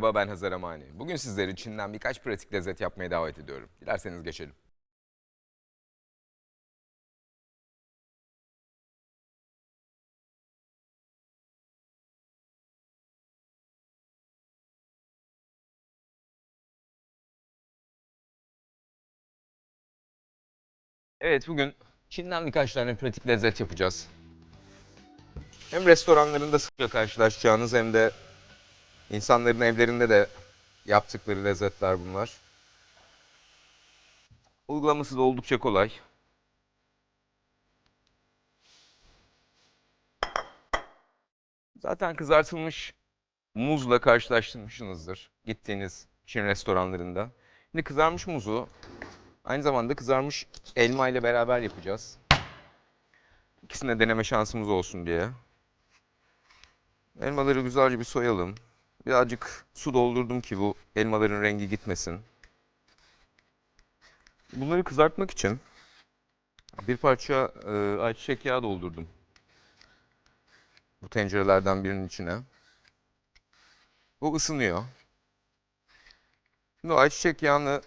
Merhaba ben Hazar Amani. Bugün sizleri Çin'den birkaç pratik lezzet yapmaya davet ediyorum. Dilerseniz geçelim. Evet bugün Çin'den birkaç tane pratik lezzet yapacağız. Hem restoranlarında sıkça karşılaşacağınız hem de İnsanların evlerinde de yaptıkları lezzetler bunlar. Uygulaması da oldukça kolay. Zaten kızartılmış muzla karşılaştırmışsınızdır gittiğiniz Çin restoranlarında. Şimdi kızarmış muzu aynı zamanda kızarmış elma ile beraber yapacağız. İkisini de deneme şansımız olsun diye. Elmaları güzelce bir soyalım. Birazcık su doldurdum ki bu elmaların rengi gitmesin. Bunları kızartmak için bir parça e, ayçiçek yağı doldurdum. Bu tencerelerden birinin içine. Bu ısınıyor. Şimdi ayçiçek yağını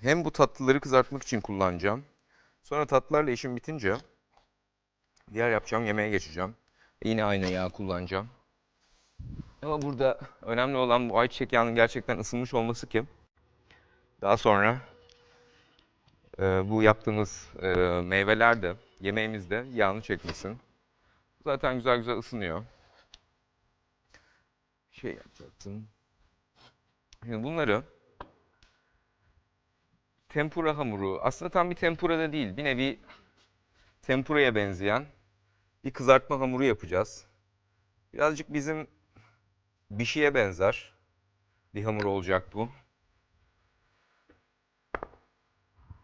hem bu tatlıları kızartmak için kullanacağım. Sonra tatlılarla işim bitince diğer yapacağım yemeğe geçeceğim. Yine aynı yağ kullanacağım. Ama burada önemli olan bu ayçiçek yağının gerçekten ısınmış olması ki daha sonra e, bu yaptığımız e, meyveler de yemeğimizde yağını çekmesin. Zaten güzel güzel ısınıyor. Şey yapacaktım. Şimdi bunları tempura hamuru, aslında tam bir tempura da değil, bir nevi tempuraya benzeyen bir kızartma hamuru yapacağız. Birazcık bizim bir şeye benzer. Bir hamur olacak bu.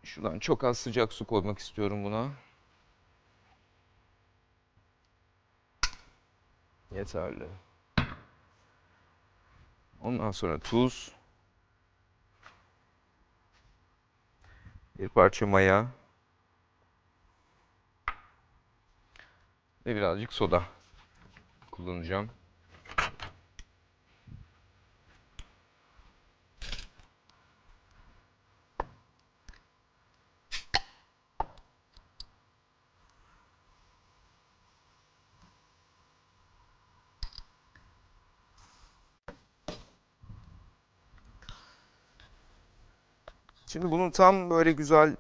Şuradan çok az sıcak su koymak istiyorum buna. Yeterli. Ondan sonra tuz. Bir parça maya. Ve birazcık soda kullanacağım. Şimdi bunun tam böyle güzel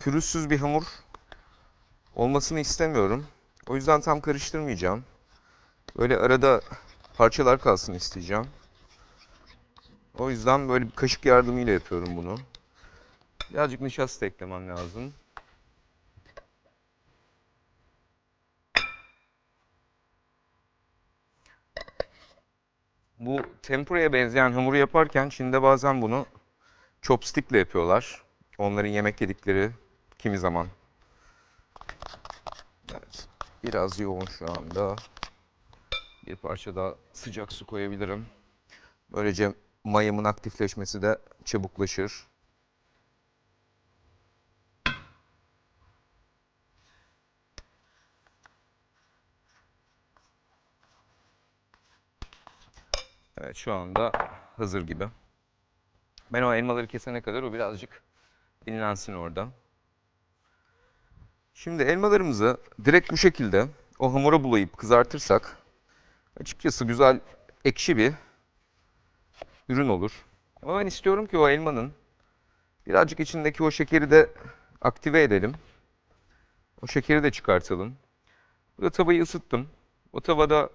pürüzsüz bir hamur olmasını istemiyorum. O yüzden tam karıştırmayacağım. Böyle arada parçalar kalsın isteyeceğim. O yüzden böyle bir kaşık yardımıyla yapıyorum bunu. Birazcık nişasta eklemem lazım. Bu tempura'ya benzeyen hamuru yaparken Çin'de bazen bunu chopstick'le yapıyorlar. Onların yemek yedikleri kimi zaman. Evet. Biraz yoğun şu anda. Bir parça daha sıcak su koyabilirim. Böylece mayamın aktifleşmesi de çabuklaşır. Evet şu anda hazır gibi. Ben o elmaları kesene kadar o birazcık dinlensin orada. Şimdi elmalarımızı direkt bu şekilde o hamura bulayıp kızartırsak açıkçası güzel ekşi bir ürün olur. Ama ben istiyorum ki o elmanın birazcık içindeki o şekeri de aktive edelim. O şekeri de çıkartalım. Burada tavayı ısıttım. O tavada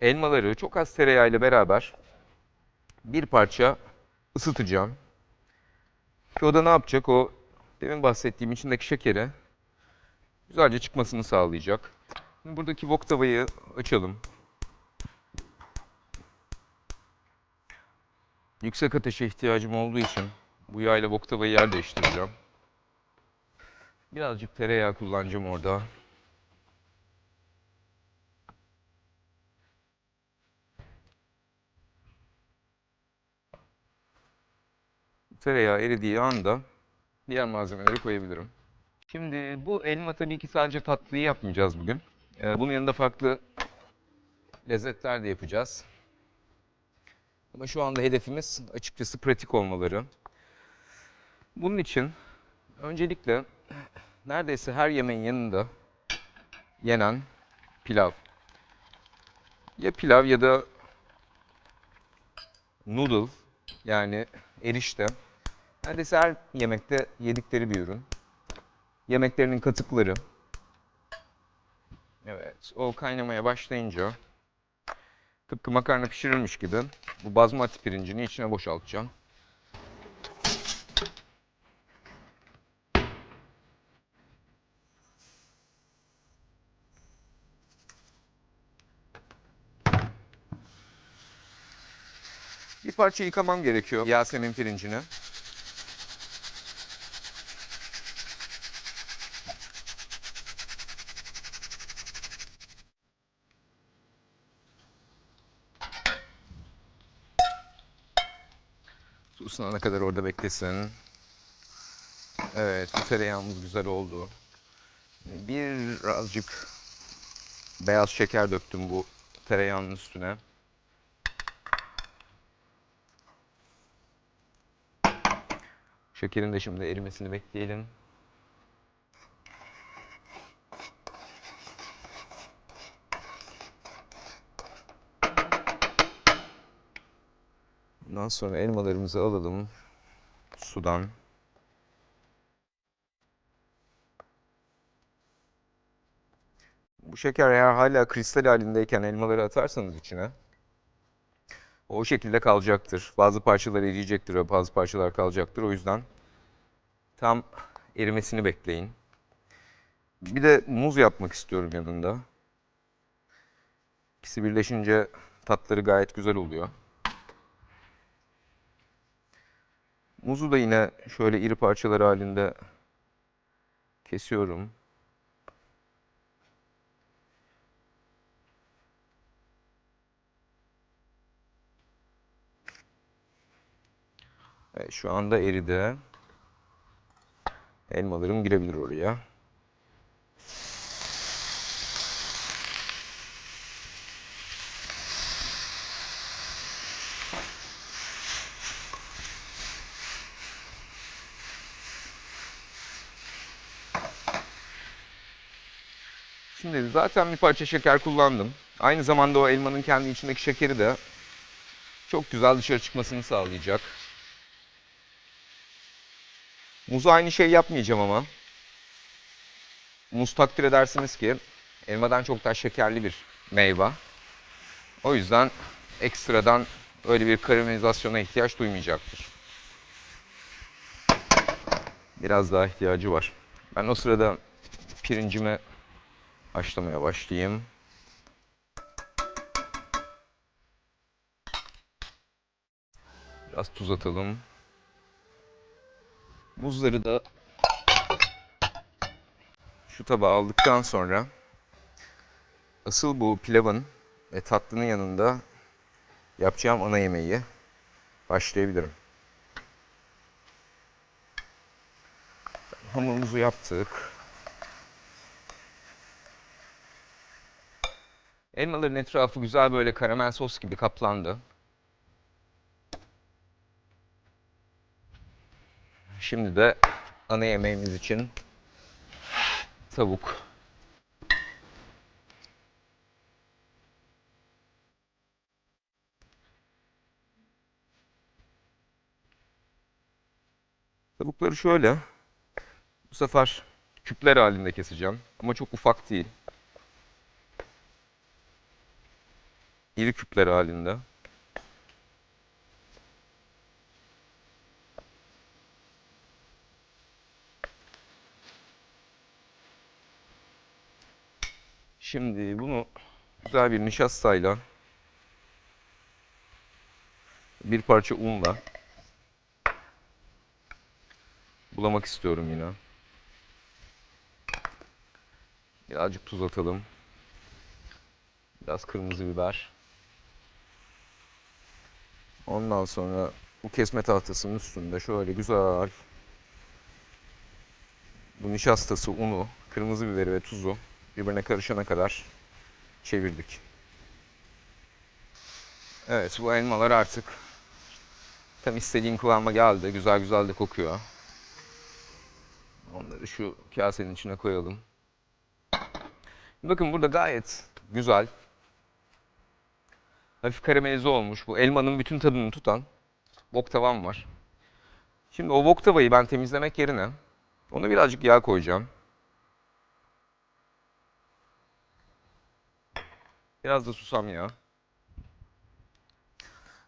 elmaları çok az tereyağıyla beraber bir parça ısıtacağım. Ki o da ne yapacak? O demin bahsettiğim içindeki şekeri güzelce çıkmasını sağlayacak. Şimdi buradaki wok tavayı açalım. Yüksek ateşe ihtiyacım olduğu için bu yağla wok tavayı yer değiştireceğim. Birazcık tereyağı kullanacağım orada. Tereyağı eridiği anda diğer malzemeleri koyabilirim. Şimdi bu elma tabii ki sadece tatlıyı yapmayacağız bugün. Ee, bunun yanında farklı lezzetler de yapacağız. Ama şu anda hedefimiz açıkçası pratik olmaları. Bunun için öncelikle neredeyse her yemeğin yanında yenen pilav. Ya pilav ya da noodle yani erişte. Neredeyse her yemekte yedikleri bir ürün. Yemeklerinin katıkları. Evet, o kaynamaya başlayınca tıpkı makarna pişirilmiş gibi bu bazmati pirincini içine boşaltacağım. Bir parça yıkamam gerekiyor Yasemin pirincini. Isınana kadar orada beklesin. Evet, tereyağımız güzel oldu. Birazcık beyaz şeker döktüm bu tereyağının üstüne. Şekerin de şimdi erimesini bekleyelim. Ondan sonra elmalarımızı alalım sudan. Bu şeker eğer hala kristal halindeyken elmaları atarsanız içine o şekilde kalacaktır. Bazı parçalar eriyecektir ve bazı parçalar kalacaktır. O yüzden tam erimesini bekleyin. Bir de muz yapmak istiyorum yanında. İkisi birleşince tatları gayet güzel oluyor. Muzu da yine şöyle iri parçalar halinde kesiyorum. Evet, şu anda eridi. Elmalarım girebilir oraya. Şimdi zaten bir parça şeker kullandım. Aynı zamanda o elmanın kendi içindeki şekeri de çok güzel dışarı çıkmasını sağlayacak. Muzu aynı şey yapmayacağım ama. Muz takdir edersiniz ki elmadan çok daha şekerli bir meyve. O yüzden ekstradan öyle bir karamelizasyona ihtiyaç duymayacaktır. Biraz daha ihtiyacı var. Ben o sırada pirincimi haşlamaya başlayayım. Biraz tuz atalım. Muzları da şu tabağa aldıktan sonra asıl bu pilavın ve tatlının yanında yapacağım ana yemeği başlayabilirim. Hamurumuzu yaptık. Elmaların etrafı güzel böyle karamel sos gibi kaplandı. Şimdi de ana yemeğimiz için tavuk. Tavukları şöyle. Bu sefer küpler halinde keseceğim. Ama çok ufak değil. iri küpler halinde. Şimdi bunu güzel bir nişastayla bir parça unla bulamak istiyorum yine. Birazcık tuz atalım. Biraz kırmızı biber. Ondan sonra bu kesme tahtasının üstünde şöyle güzel bu nişastası, unu, kırmızı biberi ve tuzu birbirine karışana kadar çevirdik. Evet bu elmalar artık tam istediğim kıvama geldi. Güzel güzel de kokuyor. Onları şu kasenin içine koyalım. Bakın burada gayet güzel. Hafif karamelize olmuş. Bu elmanın bütün tadını tutan wok tavam var. Şimdi o wok tavayı ben temizlemek yerine ona birazcık yağ koyacağım. Biraz da susam yağı.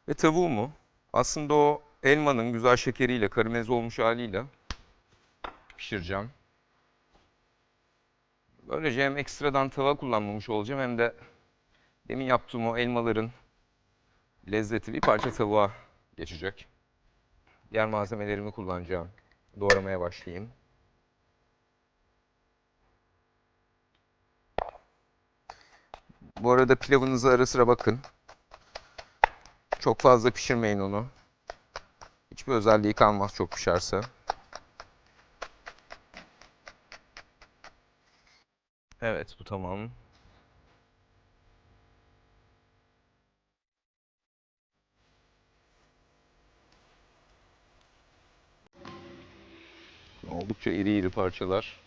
Ve tavuğumu aslında o elmanın güzel şekeriyle, karamelize olmuş haliyle pişireceğim. Böylece hem ekstradan tava kullanmamış olacağım hem de demin yaptığım o elmaların lezzeti bir parça tavuğa geçecek. Diğer malzemelerimi kullanacağım. Doğramaya başlayayım. Bu arada pilavınızı ara sıra bakın. Çok fazla pişirmeyin onu. Hiçbir özelliği kalmaz çok pişerse. Evet bu tamam. Oldukça iri iri parçalar.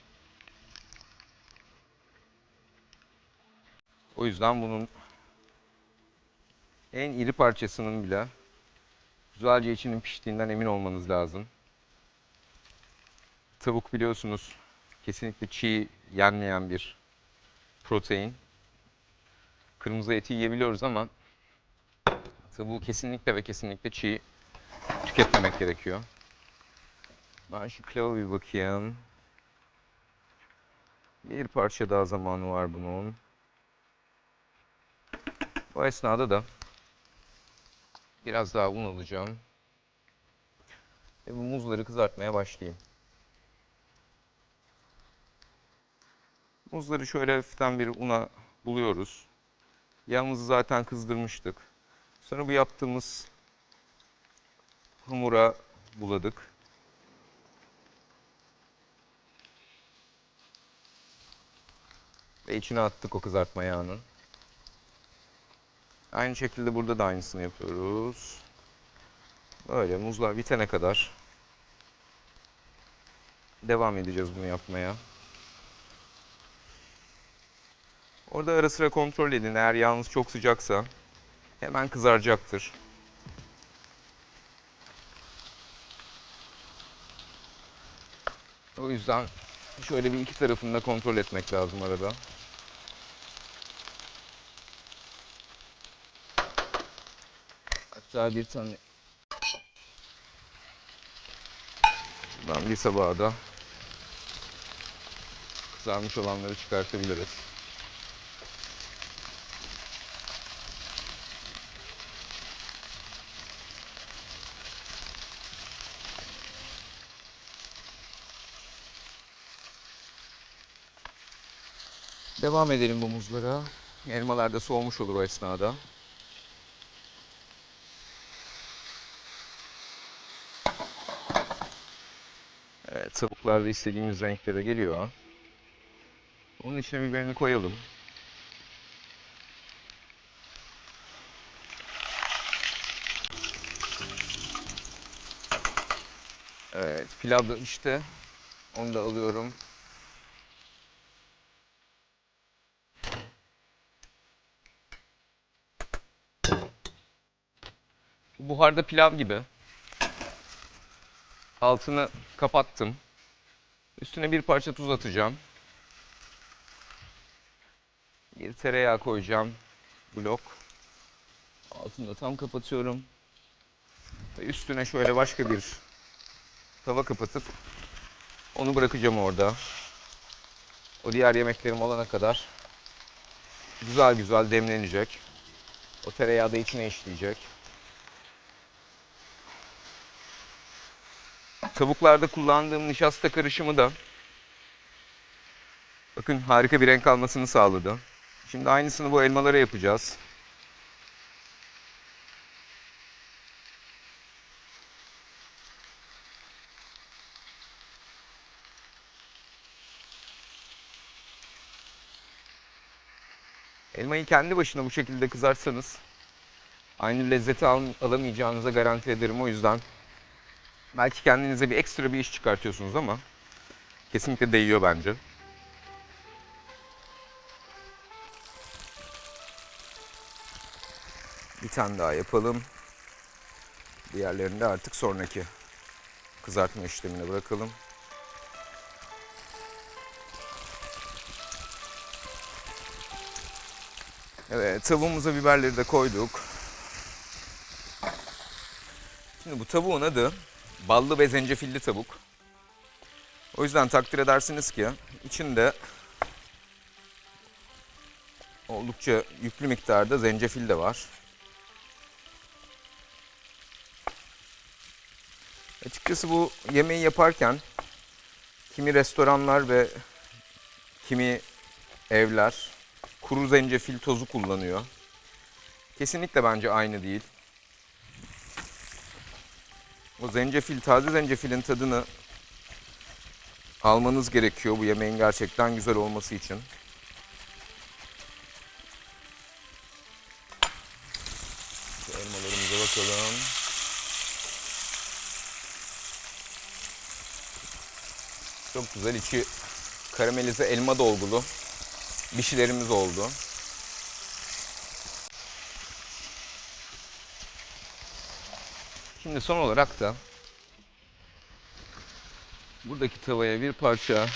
O yüzden bunun en iri parçasının bile güzelce içinin piştiğinden emin olmanız lazım. Tavuk biliyorsunuz kesinlikle çiğ yenmeyen bir protein. Kırmızı eti yiyebiliyoruz ama tavuğu kesinlikle ve kesinlikle çiğ tüketmemek gerekiyor. Ben şu pilava bir bakayım. Bir parça daha zamanı var bunun. Bu esnada da biraz daha un alacağım. Ve bu muzları kızartmaya başlayayım. Muzları şöyle hafiften bir una buluyoruz. Yağımızı zaten kızdırmıştık. Sonra bu yaptığımız hamura buladık. Ve içine attık o kızartma yağını. Aynı şekilde burada da aynısını yapıyoruz. Böyle muzlar bitene kadar devam edeceğiz bunu yapmaya. Orada ara sıra kontrol edin. Eğer yağınız çok sıcaksa hemen kızaracaktır. O yüzden şöyle bir iki tarafını da kontrol etmek lazım arada. Hatta bir tane Buradan bir tabağa da kızarmış olanları çıkartabiliriz. Devam edelim bu muzlara. Elmalar da soğumuş olur o esnada. Evet, tavuklar da istediğimiz renklere geliyor. Onun içine biberini koyalım. Evet, pilav işte. Onu da alıyorum. Buharda pilav gibi. Altını kapattım. Üstüne bir parça tuz atacağım. Bir tereyağı koyacağım. Blok. Altını da tam kapatıyorum. Ve üstüne şöyle başka bir tava kapatıp onu bırakacağım orada. O diğer yemeklerim olana kadar güzel güzel demlenecek. O tereyağı da içine işleyecek. Tavuklarda kullandığım nişasta karışımı da bakın harika bir renk almasını sağladı. Şimdi aynısını bu elmalara yapacağız. Elmayı kendi başına bu şekilde kızartsanız aynı lezzeti al- alamayacağınıza garanti ederim. O yüzden belki kendinize bir ekstra bir iş çıkartıyorsunuz ama kesinlikle değiyor bence. Bir tane daha yapalım. Diğerlerini de artık sonraki kızartma işlemine bırakalım. Evet, tavuğumuza biberleri de koyduk. Şimdi bu tavuğun adı ballı ve zencefilli tavuk. O yüzden takdir edersiniz ki içinde oldukça yüklü miktarda zencefil de var. Açıkçası bu yemeği yaparken kimi restoranlar ve kimi evler kuru zencefil tozu kullanıyor. Kesinlikle bence aynı değil. O zencefil, taze zencefilin tadını almanız gerekiyor bu yemeğin gerçekten güzel olması için. Şu elmalarımıza bakalım. Çok güzel içi karamelize elma dolgulu bir oldu. Şimdi son olarak da buradaki tavaya bir parça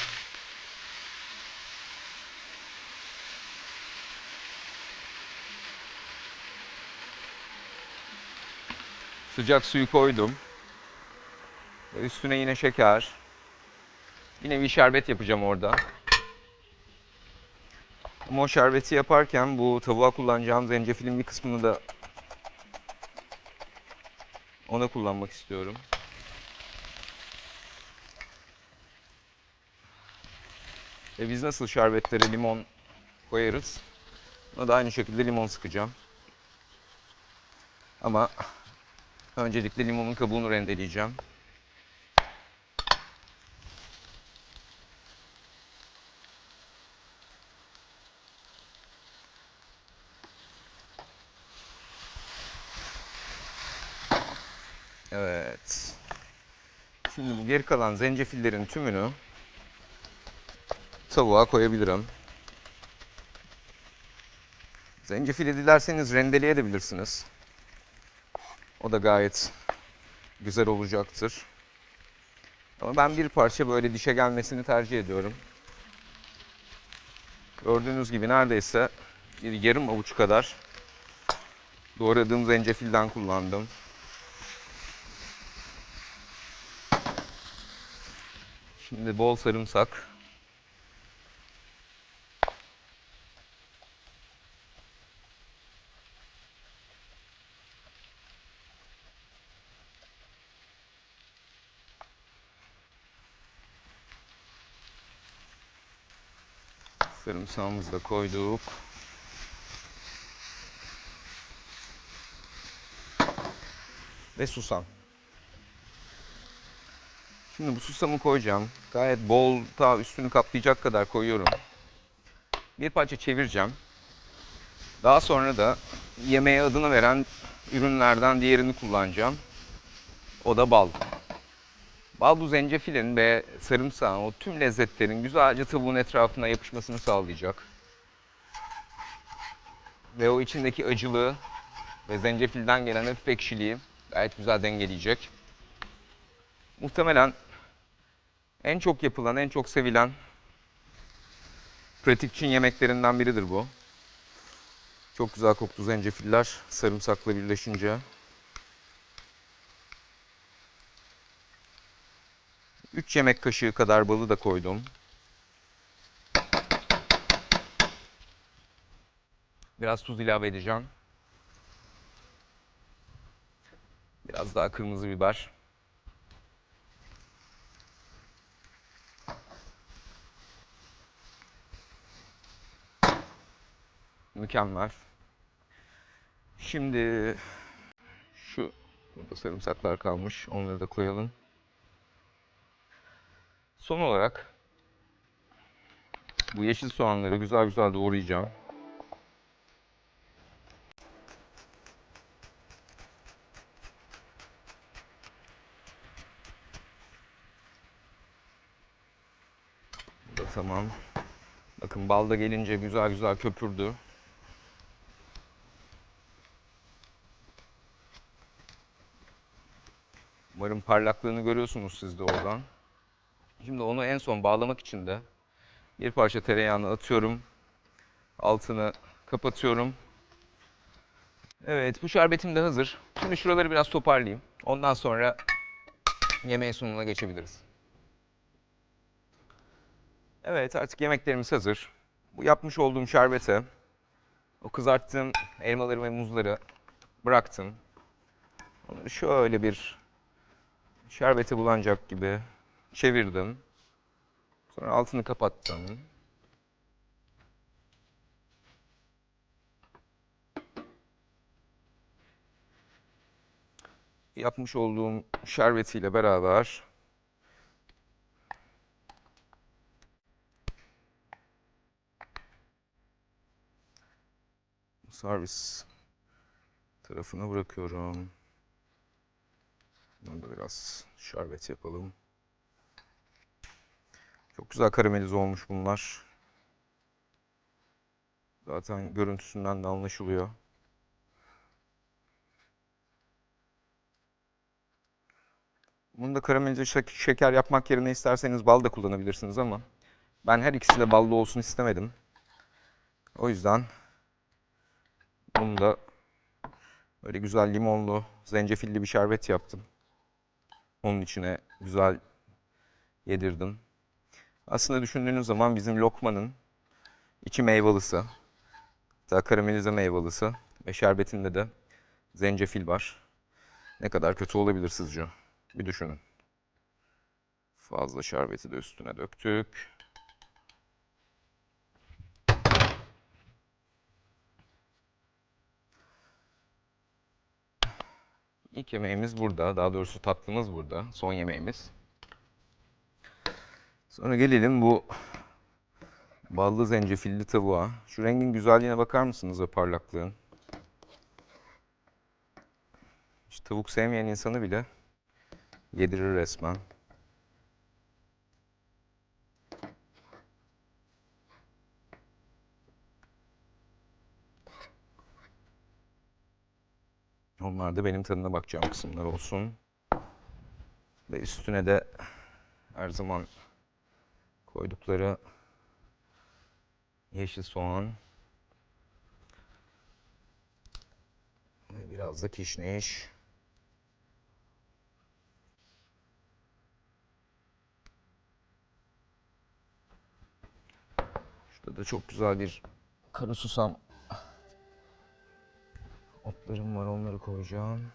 sıcak suyu koydum. Üstüne yine şeker. Yine bir şerbet yapacağım orada. Ama o şerbeti yaparken bu tavuğa kullanacağım zencefilin bir kısmını da ona kullanmak istiyorum. Ve biz nasıl şerbetlere limon koyarız? Ona da aynı şekilde limon sıkacağım. Ama öncelikle limonun kabuğunu rendeleyeceğim. Evet. Şimdi geri kalan zencefillerin tümünü tavuğa koyabilirim. Zencefili dilerseniz rendeleyebilirsiniz. O da gayet güzel olacaktır. Ama ben bir parça böyle dişe gelmesini tercih ediyorum. Gördüğünüz gibi neredeyse bir yarım avuç kadar doğradığım zencefilden kullandım. Şimdi bol sarımsak. Sarımsağımızı da koyduk. Ve susam. Şimdi bu susamı koyacağım. Gayet bol, ta üstünü kaplayacak kadar koyuyorum. Bir parça çevireceğim. Daha sonra da yemeğe adını veren ürünlerden diğerini kullanacağım. O da bal. Bal bu zencefilin ve sarımsağın o tüm lezzetlerin güzelce tavuğun etrafına yapışmasını sağlayacak. Ve o içindeki acılığı ve zencefilden gelen hafif ekşiliği gayet güzel dengeleyecek. Muhtemelen en çok yapılan, en çok sevilen pratik Çin yemeklerinden biridir bu. Çok güzel koktu zencefiller sarımsakla birleşince. 3 yemek kaşığı kadar balı da koydum. Biraz tuz ilave edeceğim. Biraz daha kırmızı biber. Mükemmel. Şimdi şu burada sarımsaklar kalmış. Onları da koyalım. Son olarak bu yeşil soğanları güzel güzel doğrayacağım. Bu da tamam. Bakın bal da gelince güzel güzel köpürdü. Parlaklığını görüyorsunuz siz de oradan. Şimdi onu en son bağlamak için de bir parça tereyağını atıyorum. Altını kapatıyorum. Evet bu şerbetim de hazır. Şimdi şuraları biraz toparlayayım. Ondan sonra yemeğin sunumuna geçebiliriz. Evet artık yemeklerimiz hazır. Bu yapmış olduğum şerbete o kızarttığım elmaları ve muzları bıraktım. Onları şöyle bir şerbete bulanacak gibi çevirdim. Sonra altını kapattım. Yapmış olduğum şerbetiyle beraber servis tarafına bırakıyorum. Bunda biraz şerbet yapalım. Çok güzel karamelize olmuş bunlar. Zaten görüntüsünden de anlaşılıyor. Bunu da karamelize şek- şeker yapmak yerine isterseniz bal da kullanabilirsiniz ama ben her ikisi de ballı olsun istemedim. O yüzden bunu da böyle güzel limonlu, zencefilli bir şerbet yaptım. Onun içine güzel yedirdim. Aslında düşündüğünüz zaman bizim lokmanın içi meyvalısı, hatta karamelize meyvalısı ve şerbetinde de zencefil var. Ne kadar kötü olabilir sizce? Bir düşünün. Fazla şerbeti de üstüne döktük. İlk yemeğimiz burada. Daha doğrusu tatlımız burada. Son yemeğimiz. Sonra gelelim bu ballı zencefilli tavuğa. Şu rengin güzelliğine bakar mısınız ve parlaklığın? Hiç tavuk sevmeyen insanı bile yedirir resmen. Onlar da benim tadına bakacağım kısımlar olsun. Ve üstüne de her zaman koydukları yeşil soğan ve biraz da kişniş. Şurada da çok güzel bir kara susam otlarım var onları koyacağım.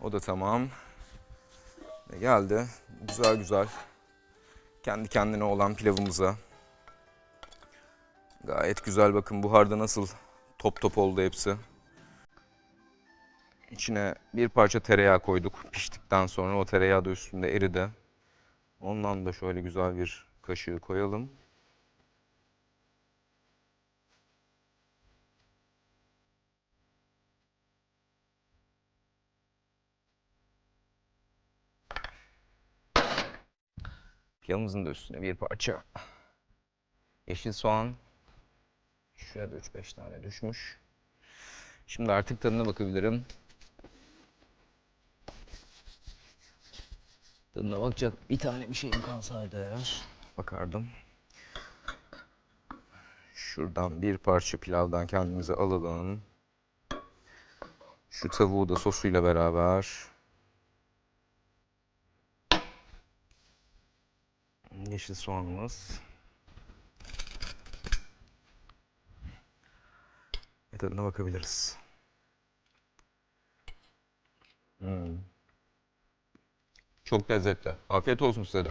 O da tamam. Ve geldi. Güzel güzel. Kendi kendine olan pilavımıza. Gayet güzel bakın buharda nasıl top top oldu hepsi. İçine bir parça tereyağı koyduk piştikten sonra o tereyağı da üstünde eridi. Ondan da şöyle güzel bir kaşığı koyalım. Pilavımızın da üstüne bir parça yeşil soğan. Şuraya da 3-5 tane düşmüş. Şimdi artık tadına bakabilirim. Tadına bakacak bir tane bir şeyim kalsaydı eğer. Bakardım. Şuradan bir parça pilavdan kendimize alalım. Şu tavuğu da sosuyla beraber. yeşil soğanımız. Ve tadına bakabiliriz. Hmm. Çok lezzetli. Afiyet olsun size de.